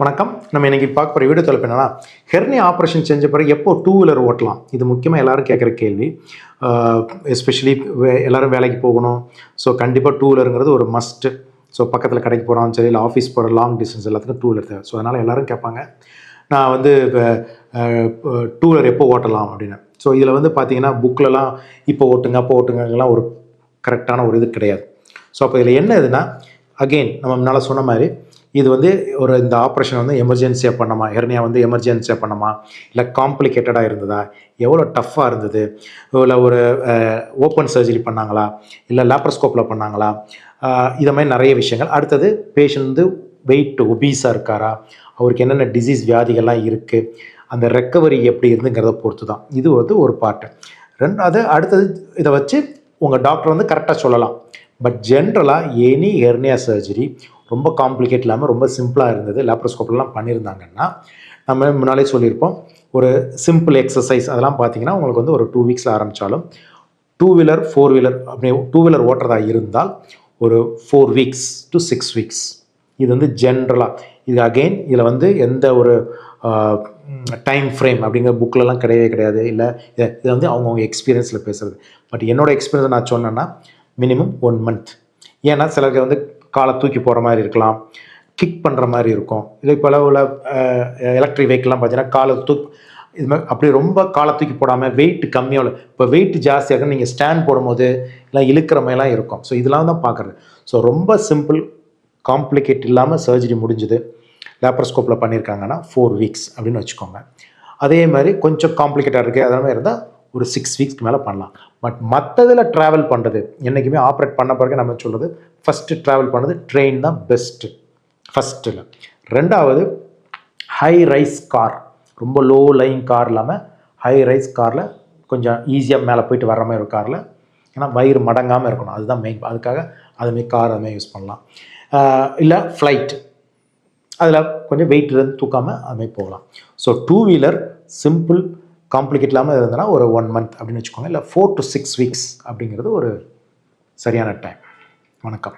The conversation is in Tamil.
வணக்கம். நம்ம இன்னைக்கு பார்க்க போகிற வீடியோ தலைப்பு என்னன்னா ஹெர்னி ஆப்ரேஷன் செஞ்ச பிறகு எப்போ டூ வீலர் ஓட்டலாம்? இது முக்கியமாக எல்லாரும் கேட்குற கேள்வி. எஸ்பெஷலி எல்லாரும் வேலைக்கு போகணும். ஸோ கண்டிப்பாக டூ வீலருங்கிறது ஒரு மஸ்ட்டு ஸோ பக்கத்தில் கடைக்கு போகிறோம் சரி இல்லை ஆஃபீஸ் போகிற லாங் டிஸ்டன்ஸ் எல்லாத்துக்கும் டூ வீலர் தேவை. ஸோ அதனால் எல்லாரும் கேட்பாங்க. நான் வந்து டூ வீலர் எப்போ ஓட்டலாம் அப்படின்னு. ஸோ இதில் வந்து பார்த்தீங்கன்னா புக்கிலலாம் இப்போ ஓட்டுங்க அப்போ ஓட்டுங்கலாம் ஒரு கரெக்டான ஒரு இது கிடையாது. ஸோ அப்போ இதில் என்ன இதுன்னா அகெயின் நம்ம முன்னால் சொன்ன மாதிரி இது வந்து ஒரு இந்த ஆப்ரேஷன் வந்து எமர்ஜென்சியாக பண்ணமா? ஹெர்னியா வந்து எமர்ஜென்சியாக பண்ணமா? இல்லை காம்ப்ளிகேட்டடாக இருந்ததா? எவ்வளோ டஃப்பாக இருந்தது? இல்லை ஒரு ஓப்பன் சர்ஜரி பண்ணாங்களா? இல்லை லேப்ரோஸ்கோப்பில் பண்ணாங்களா? இதை மாதிரி நிறைய விஷயங்கள். அடுத்தது பேஷண்ட் வந்து வெயிட் ஒபீஸாக இருக்காரா? அவருக்கு என்னென்ன டிசீஸ் வியாதிகள்லாம் இருக்குது அந்த ரெக்கவரி எப்படி இருந்துங்கிறத பொறுத்து தான் இது வந்து ஒரு பார்ட்டு ரெண்டாவது அடுத்தது இதை வச்சு உங்கள் டாக்டர் வந்து கரெக்டாக சொல்லலாம். பட் ஜென்ரலாக எனி ஹெர்னியா சர்ஜரி ரொம்ப காம்ப்ளிகேட் இல்லாமல் ரொம்ப சிம்பிளாக இருந்தது. லேப்ரோஸ்கோப்லாம் பண்ணியிருந்தாங்கன்னா நம்ம முன்னாலே சொல்லியிருப்போம். ஒரு சிம்பிள் எக்ஸசைஸ் அதெல்லாம் பார்த்தீங்கன்னா உங்களுக்கு வந்து ஒரு டூ வீக்ஸில் ஆரம்பித்தாலும் டூ வீலர் ஃபோர் வீலர் அப்படி டூ வீலர் ஓட்டுறதா இருந்தால் ஒரு four weeks to six weeks இது வந்து ஜென்ரலாக இது அகெயின் இதில் வந்து எந்த ஒரு டைம் ஃப்ரேம் அப்படிங்கிற புக்கிலலாம் கிடையவே கிடையாது. இல்லை இது இதை வந்து அவங்கவுங்க எக்ஸ்பீரியன்ஸில் பேசுகிறது பட் என்னோடய எக்ஸ்பீரியன்ஸ் நான் சொன்னேன்னா மினிமம் ஒன் மந்த் ஏன்னா சிலருக்கு வந்து காலை தூக்கி போகிற மாதிரி இருக்கலாம் கிக் பண்ணுற மாதிரி இருக்கும். இல்லை இப்போ உள்ள எலக்ட்ரிக் வெஹிக்கிள்லாம் பார்த்தீங்கன்னா காலை தூக் இது மாதிரி அப்படி ரொம்ப காலை தூக்கி போடாமல் வெயிட் கம்மியாக உள்ள இப்போ வெயிட் ஜாஸ்தியாக நீங்கள் ஸ்டாண்ட் போடும்போது இல்லை இழுக்கிற மாதிரிலாம் இருக்கும். ஸோ இதெல்லாம் தான் பார்க்குறது ஸோ ரொம்ப சிம்பிள் காம்ப்ளிகேட் இல்லாமல் சர்ஜரி முடிஞ்சுது. லேப்ரோஸ்கோப்பில் பண்ணியிருக்காங்கன்னா ஃபோர் வீக்ஸ் அப்படின்னு வச்சுக்கோங்க. அதே மாதிரி கொஞ்சம் காம்ப்ளிகேட்டாக இருக்குது அதே மாதிரி இருந்தால் ஒரு சிக்ஸ் வீக்ஸ்க்கு மேலே பண்ணலாம். பட் மற்றதில் ட்ராவல் பண்ணுறது என்றைக்குமே ஆப்ரேட் பண்ண பிறகு நம்ம சொல்கிறது ஃபஸ்ட்டு ட்ராவல் பண்ணது ட்ரெயின் தான் பெஸ்ட்டு ஃபஸ்ட்டில் ரெண்டாவது ஹை ரைஸ் கார் ரொம்ப லோ லைன் கார் இல்லாமல் ஹை ரைஸ் காரில் கொஞ்சம் ஈஸியாக மேலே போயிட்டு வர்ற மாதிரி ஒரு காரில் ஏன்னா வயிறு மடங்காமல் இருக்கணும். அதுதான் மெயின் அதுக்காக அதுமாரி கார் அதுமாதிரி யூஸ் பண்ணலாம். இல்லை ஃப்ளைட் அதில் கொஞ்சம் வெயிட் இருந்து தூக்காமல் அதுமாரி போகலாம். So two wheeler simple complicate இல்லாமல் இருந்ததுன்னா ஒரு ஒன் மந்த் அப்படின்னு வச்சுக்கோங்க. இல்லை ஃபோர் டு சிக்ஸ் வீக்ஸ் அப்படிங்கிறது ஒரு சரியான டைம் வணக்கம்.